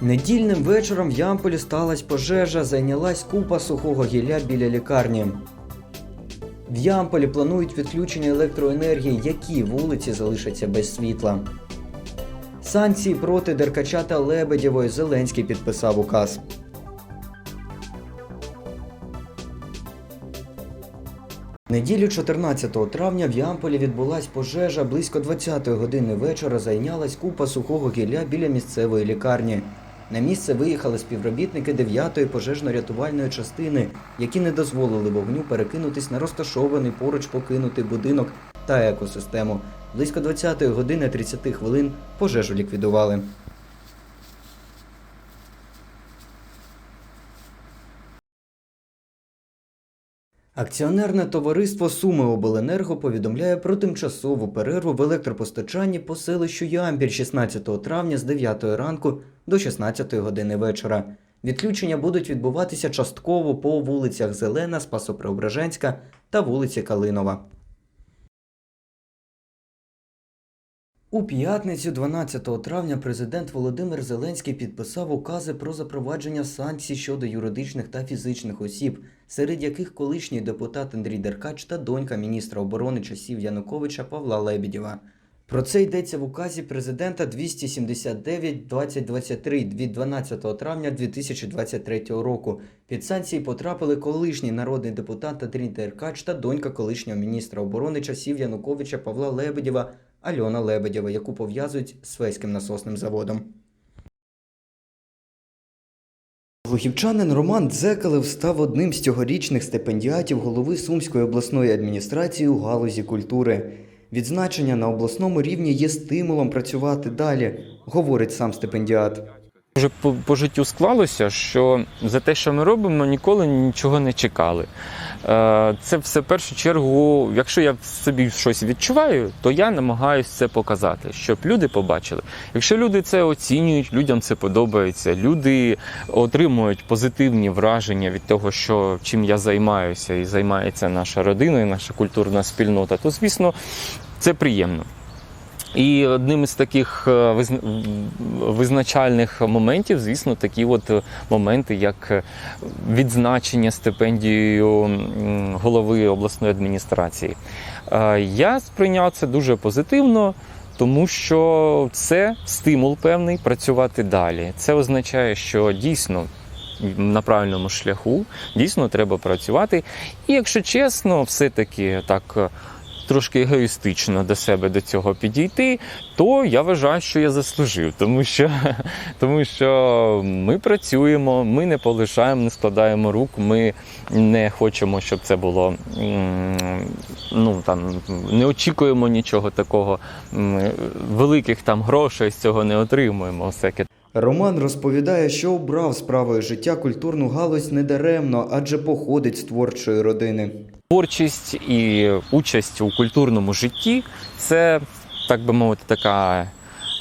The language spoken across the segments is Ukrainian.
Недільним вечором в Ямполі сталася пожежа, зайнялась купа сухого гілля біля лікарні. В Ямполі планують відключення електроенергії, які вулиці залишаться без світла. Санкції проти Деркача та Лебедєвої Зеленський підписав указ. Неділю 14 травня в Ямполі відбулась пожежа. Близько 20-ї години вечора зайнялась купа сухого гілля біля місцевої лікарні. На місце виїхали співробітники 9-ї пожежно-рятувальної частини, які не дозволили вогню перекинутись на розташований поруч покинутий будинок та екосистему. Близько 20-ї години 30 хвилин пожежу ліквідували. Акціонерне товариство Суми Обленерго повідомляє про тимчасову перерву в електропостачанні по селищу Ямпіль 16 травня з 9 ранку до 16 години вечора. Відключення будуть відбуватися частково по вулицях Зелена, Спасопреображенська та вулиці Калинова. У п'ятницю, 12 травня, президент Володимир Зеленський підписав укази про запровадження санкцій щодо юридичних та фізичних осіб, серед яких колишній депутат Андрій Деркач та донька міністра оборони часів Януковича Павла Лебедєва. Про це йдеться в указі президента 279-2023 від 12 травня 2023 року. Під санкції потрапили колишній народний депутат Андрій Деркач та донька колишнього міністра оборони часів Януковича Павла Лебедєва Альона Лебедєва, яку пов'язують з Феським насосним заводом. Глухівчанин Роман Дзекалев став одним з цьогорічних стипендіатів голови Сумської обласної адміністрації у галузі культури. Відзначення на обласному рівні є стимулом працювати далі, говорить сам стипендіат. Вже по, по життю склалося, що за те, що ми робимо, ніколи нічого не чекали. Е, Це все в першу чергу, якщо я собі щось відчуваю, то я намагаюся це показати, щоб люди побачили. Якщо люди це оцінюють, людям це подобається, люди отримують позитивні враження від того, що чим я займаюся, і займається наша родина, і наша культурна спільнота, то звісно це приємно. І одним із таких е, визначальних моментів, звісно, такі от моменти, як відзначення стипендією голови обласної адміністрації. Е, Я сприйняв це дуже позитивно. Тому що це стимул певний працювати далі. Це означає, що дійсно на правильному шляху дійсно треба працювати. І якщо чесно, все-таки так е, трошки егоїстично до себе до цього підійти, то я вважаю, що я заслужив, тому що, тому що ми працюємо, ми не полишаємо, не складаємо рук, ми не хочемо, щоб це було ну там не очікуємо нічого такого, великих там грошей з цього не отримуємо. Всяке Роман розповідає, що обрав справою життя культурну галузь недаремно, адже походить з творчої родини. Творчість і участь у культурному житті це, так би мовити, така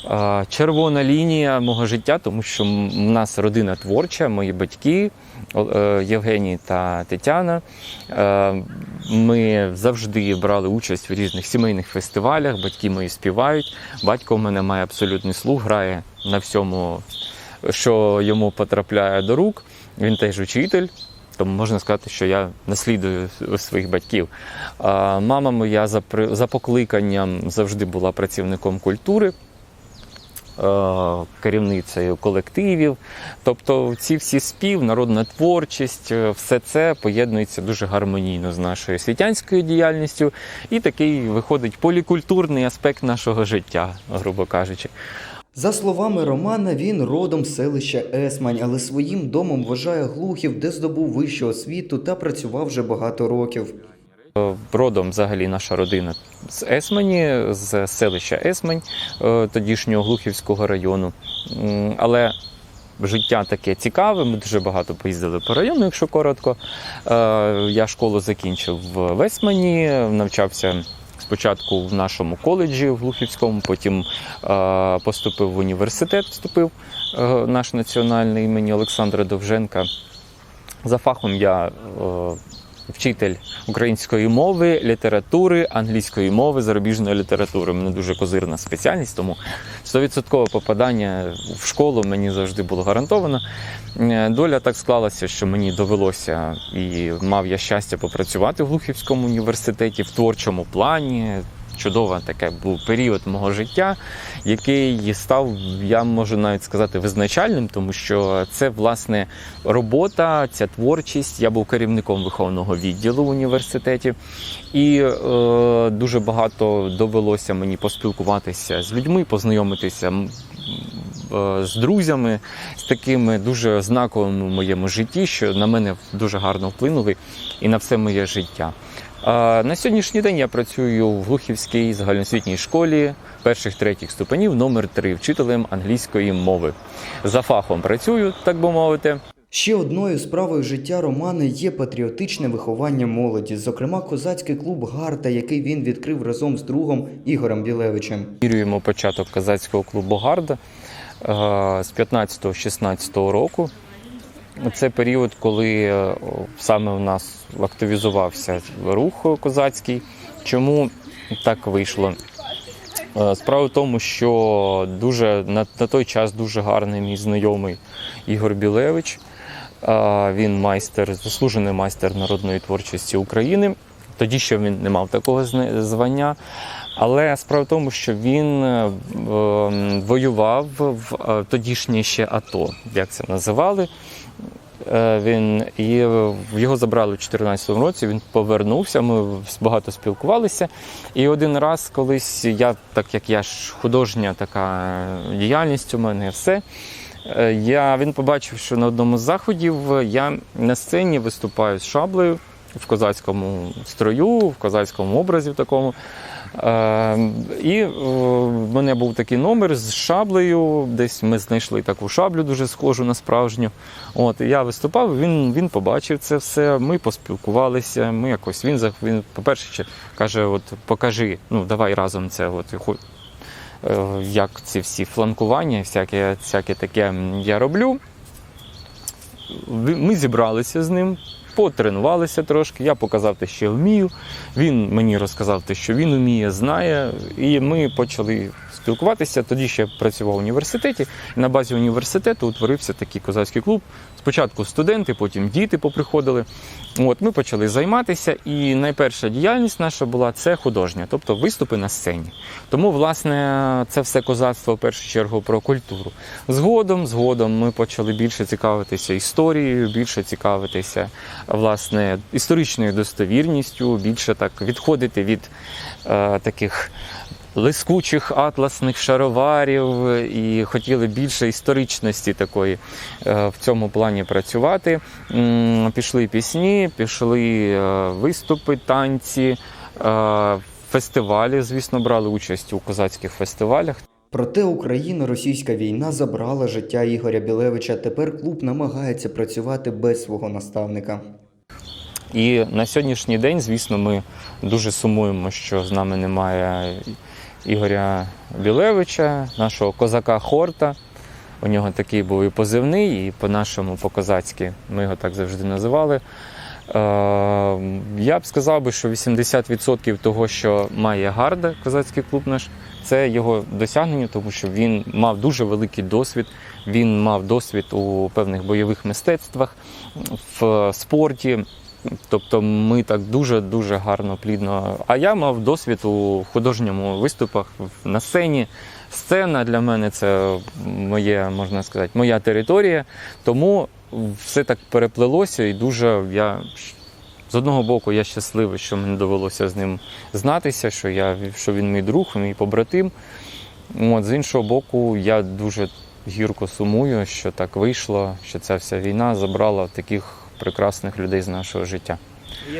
е, червона лінія мого життя, тому що в нас родина творча, мої батьки е, Євгеній та Тетяна. Е, Ми завжди брали участь в різних сімейних фестивалях, батьки мої співають. Батько в мене має абсолютний слух, грає на всьому, що йому потрапляє до рук. Він теж учитель. Тому можна сказати, що я наслідую своїх батьків. А мама моя за, покликанням завжди була працівником культури, керівницею колективів. Тобто ці всі спів, народна творчість, е, все це поєднується дуже гармонійно з нашою світянською діяльністю, і такий виходить полікультурний аспект нашого життя, грубо кажучи. За словами Романа, він родом з селища Есмань, але своїм домом вважає Глухів, де здобув вищу освіту та працював вже багато років. Родом взагалі наша родина з Есмані, з селища Есмань, е, тодішнього Глухівського району. Але життя таке цікаве. Ми дуже багато поїздили по району, якщо коротко. Е, Я школу закінчив в Есмані, навчався. Спочатку в нашому коледжі в Лухівському, потім е, поступив в університет, вступив е, наш національний імені Олександра Довженка. За фахом я е, вчитель української мови, літератури, англійської мови, зарубіжної літератури. У мене дуже козирна спеціальність, тому 100% попадання в школу мені завжди було гарантовано. Е, Доля так склалася, що мені довелося і мав я щастя попрацювати в Глухівському університеті в творчому плані. Чудовий таке був період мого життя, який став, я можу навіть сказати, визначальним, тому що це власне робота, ця творчість. Я був керівником виховного відділу в університеті, і е, дуже багато довелося мені поспілкуватися з людьми, познайомитися е, з друзями, з такими дуже знаковими в моєму житті, що на мене дуже гарно вплинули і на все моє життя. На сьогоднішній день я працюю в Глухівській загальноосвітній школі перших третіх ступенів номер 3 вчителем англійської мови. За фахом працюю, так би мовити. Ще одною справою життя Романа є патріотичне виховання молоді, зокрема козацький клуб Гарта, який він відкрив разом з другом Ігорем Білевичем. Вірюємо початок казацького клубу Гарда з 15-16 року. Це період, коли е, саме у нас активізувався рух козацький. Чому так вийшло? Е, Справа в тому, що дуже на, на той час дуже гарний мій знайомий Ігор Білевич. Він майстер, заслужений майстер народної творчості України. Тоді ще він не мав такого звання. Але справа в тому, що він е, воював в е, тодішнє ще АТО, як це називали. Е, Він і його забрали у 2014 році. Він повернувся. Ми багато спілкувалися. І один раз, колись я, так як я ж художня така діяльність у мене, все. Я, він побачив, що на одному з заходів я на сцені виступаю з шаблею в козацькому строю, в козацькому образі в такому. Е, і е, в мене був такий номер з шаблею. Десь ми знайшли таку шаблю дуже схожу на справжню. От, я виступав, він, він побачив це все. Ми поспілкувалися. Ми якось він, він по-перше, каже: от покажи, ну давай разом це. От, е, як ці всі фланкування, всяке, всяке таке я роблю. Ми зібралися з ним, потренувалися трошки. Я показав те, що вмію. Він мені розказав те, що він вміє, знає. І ми почали спілкуватися. Тоді ще працював в університеті. На базі університету утворився такий козацький клуб. Спочатку студенти, потім діти поприходили. От ми почали займатися, і найперша діяльність наша була це художня, тобто виступи на сцені. Тому, власне, це все козацтво в першу чергу про культуру. Згодом, згодом ми почали більше цікавитися історією, більше цікавитися власне історичною достовірністю, більше так відходити від е, таких лискучих атласних шароварів і хотіли більше історичності такої е, в цьому плані працювати. Пішли пісні, пішли е, виступи, танці. е, Фестивалі, звісно, брали участь у козацьких фестивалях. Проте Україно-російська війна забрала життя Ігоря Білевича. Тепер клуб намагається працювати без свого наставника. І на сьогоднішній день, звісно, ми дуже сумуємо, що з нами немає Ігоря Білевича, нашого козака Хорта. У нього такий був і позивний, і по-нашому, по-козацьки ми його так завжди називали. Е, Я б сказав би, що 80% того, що має Гарда, козацький клуб наш, це його досягнення, тому що він мав дуже великий досвід. Він мав досвід у певних бойових мистецтвах, в спорті. Тобто ми так дуже-дуже гарно, плідно. А я мав досвід у художньому виступах на сцені. Сцена для мене це моє, можна сказати, моя територія. Тому все так переплелося і дуже я з одного боку я щасливий, що мені довелося з ним знатися, що, я, що він мій друг, мій побратим. От, з іншого боку, я дуже гірко сумую, що так вийшло, що ця вся війна забрала таких прекрасних людей з нашого життя.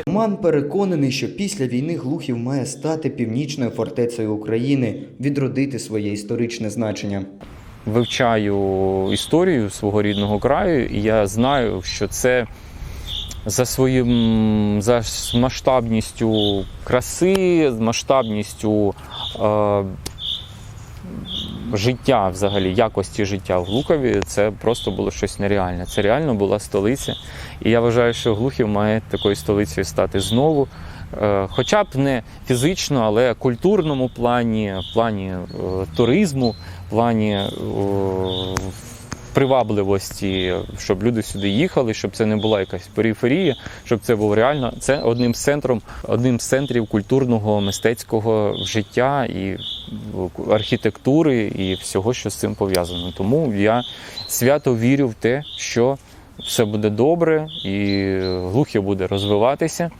Роман переконаний, що після війни Глухів має стати північною фортецею України, відродити своє історичне значення. Вивчаю історію свого рідного краю, і я знаю, що це за своїм за масштабністю краси, масштабністю е, життя, взагалі, якості життя в Глухові, це просто було щось нереальне. Це реально була столиця. І я вважаю, що Глухів має такою столицею стати знову. Е, Хоча б не фізично, але культурному плані, в плані е, туризму, плані е, привабливості, щоб люди сюди їхали, щоб це не була якась периферія, щоб це був реально це одним з центром, одним з центрів культурного мистецького життя і архітектури, і всього, що з цим пов'язано. Тому я свято вірю в те, що все буде добре і Глухів буде розвиватися.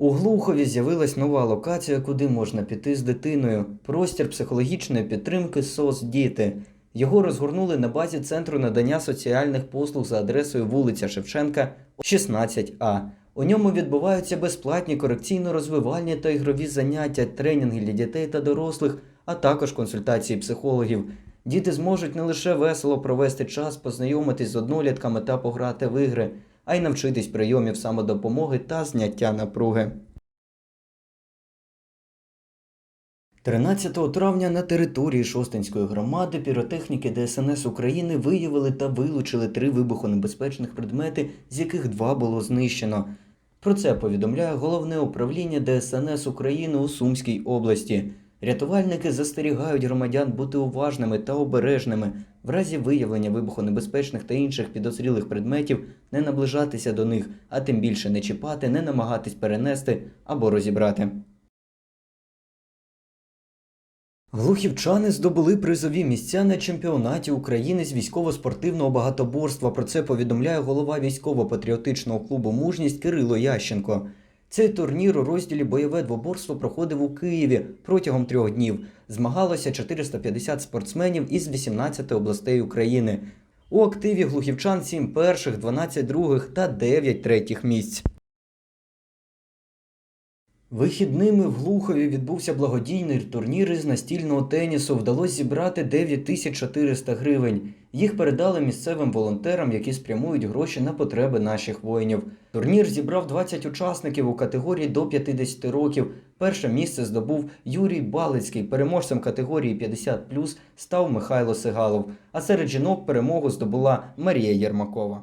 У Глухові з'явилась нова локація, куди можна піти з дитиною. Простір психологічної підтримки СОС Діти. Його розгорнули на базі центру надання соціальних послуг за адресою вулиця Шевченка, 16А. У ньому відбуваються безплатні корекційно-розвивальні та ігрові заняття, тренінги для дітей та дорослих, а також консультації психологів. Діти зможуть не лише весело провести час, познайомитись з однолітками та пограти в ігри, а й навчитись прийомів самодопомоги та зняття напруги. 13 травня на території Шостинської громади піротехніки ДСНС України виявили та вилучили три вибухонебезпечних предмети, з яких два було знищено. Про це повідомляє головне управління ДСНС України у Сумській області. Рятувальники застерігають громадян бути уважними та обережними в разі виявлення вибухонебезпечних та інших підозрілих предметів, не наближатися до них, а тим більше не чіпати, не намагатись перенести або розібрати. Глухівчани здобули призові місця на чемпіонаті України з військово-спортивного багатоборства. Про це повідомляє голова військово-патріотичного клубу Мужність Кирило Ященко. Цей турнір у розділі бойове двоборство проходив у Києві протягом трьох днів. Змагалося 450 спортсменів із 18 областей України. У активі глухівчан 7 перших, 12 других та 9 третіх місць. Вихідними в Глухові відбувся благодійний турнір із настільного тенісу. Вдалося зібрати 9400 гривень. Їх передали місцевим волонтерам, які спрямують гроші на потреби наших воїнів. Турнір зібрав 20 учасників у категорії до 50 років. Перше місце здобув Юрій Балицький. Переможцем категорії 50+, став Михайло Сигалов. А серед жінок перемогу здобула Марія Єрмакова.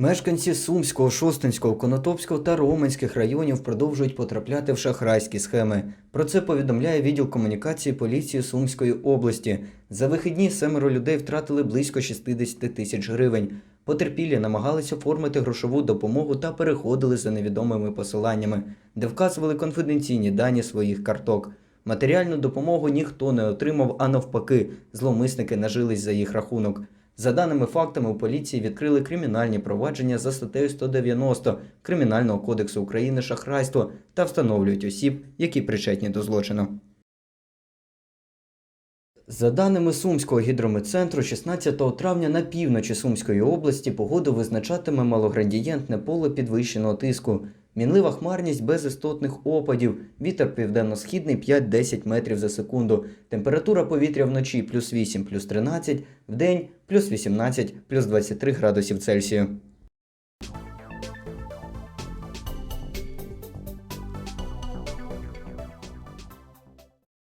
Мешканці Сумського, Шостинського, Конотопського та Роменських районів продовжують потрапляти в шахрайські схеми. Про це повідомляє відділ комунікації поліції Сумської області. За вихідні семеро людей втратили близько 60 тисяч гривень. Потерпілі намагалися оформити грошову допомогу та переходили за невідомими посиланнями, де вказували конфіденційні дані своїх карток. Матеріальну допомогу ніхто не отримав, а навпаки, зловмисники нажились за їх рахунок. За даними фактами, у поліції відкрили кримінальні провадження за статтею 190 Кримінального кодексу України шахрайство та встановлюють осіб, які причетні до злочину. За даними Сумського гідрометцентру, 16 травня на півночі Сумської області погоду визначатиме малоградієнтне поле підвищеного тиску. Мінлива хмарність без істотних опадів, вітер південно-східний 5-10 метрів за секунду, температура повітря вночі плюс 8, плюс 13, вдень плюс 18, плюс 23 градусів Цельсію.